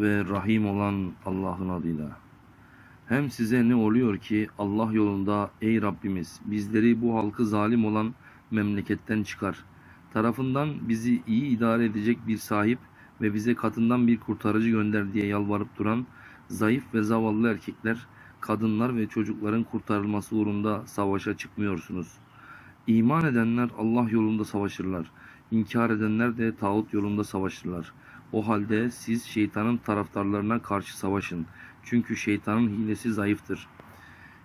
ve Rahim olan Allah'ın adıyla. Hem size ne oluyor ki Allah yolunda ey Rabbimiz bizleri bu halkı zalim olan memleketten çıkar. Tarafından bizi iyi idare edecek bir sahip ve bize katından bir kurtarıcı gönder diye yalvarıp duran zayıf ve zavallı erkekler, kadınlar ve çocukların kurtarılması uğrunda savaşa çıkmıyorsunuz. İman edenler Allah yolunda savaşırlar. İnkar edenler de tağut yolunda savaşırlar. O halde siz şeytanın taraftarlarına karşı savaşın. Çünkü şeytanın hilesi zayıftır.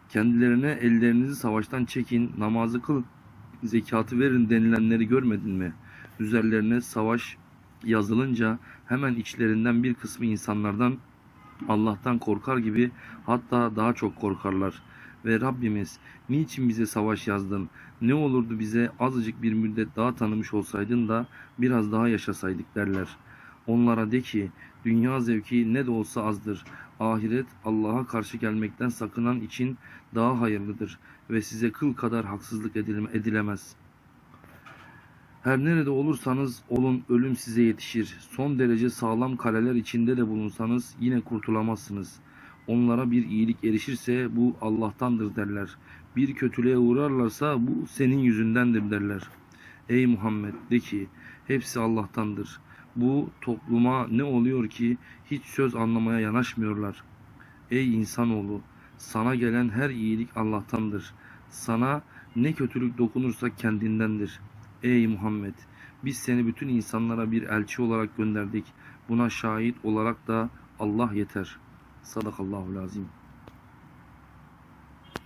Kendilerine ellerinizi savaştan çekin, namazı kılın, zekatı verin denilenleri görmedin mi? Üzerlerine savaş yazılınca hemen içlerinden bir kısmı insanlardan Allah'tan korkar gibi hatta daha çok korkarlar. Ve Rabbimiz niçin bize savaş yazdın? Ne olurdu bize azıcık bir müddet daha tanımış olsaydın da biraz daha yaşasaydık derler. Onlara de ki dünya zevki ne de olsa azdır. Ahiret Allah'a karşı gelmekten sakınan için daha hayırlıdır ve size kıl kadar haksızlık edilemez. Her nerede olursanız olun ölüm size yetişir. Son derece sağlam kaleler içinde de bulunsanız yine kurtulamazsınız. Onlara bir iyilik erişirse bu Allah'tandır derler. Bir kötülüğe uğrarlarsa bu senin yüzündendir derler. Ey Muhammed de ki hepsi Allah'tandır. Bu topluma ne oluyor ki hiç söz anlamaya yanaşmıyorlar. Ey insanoğlu sana gelen her iyilik Allah'tandır. Sana ne kötülük dokunursa kendindendir. Ey Muhammed biz seni bütün insanlara bir elçi olarak gönderdik. Buna şahit olarak da Allah yeter. Sadakallahu lazim.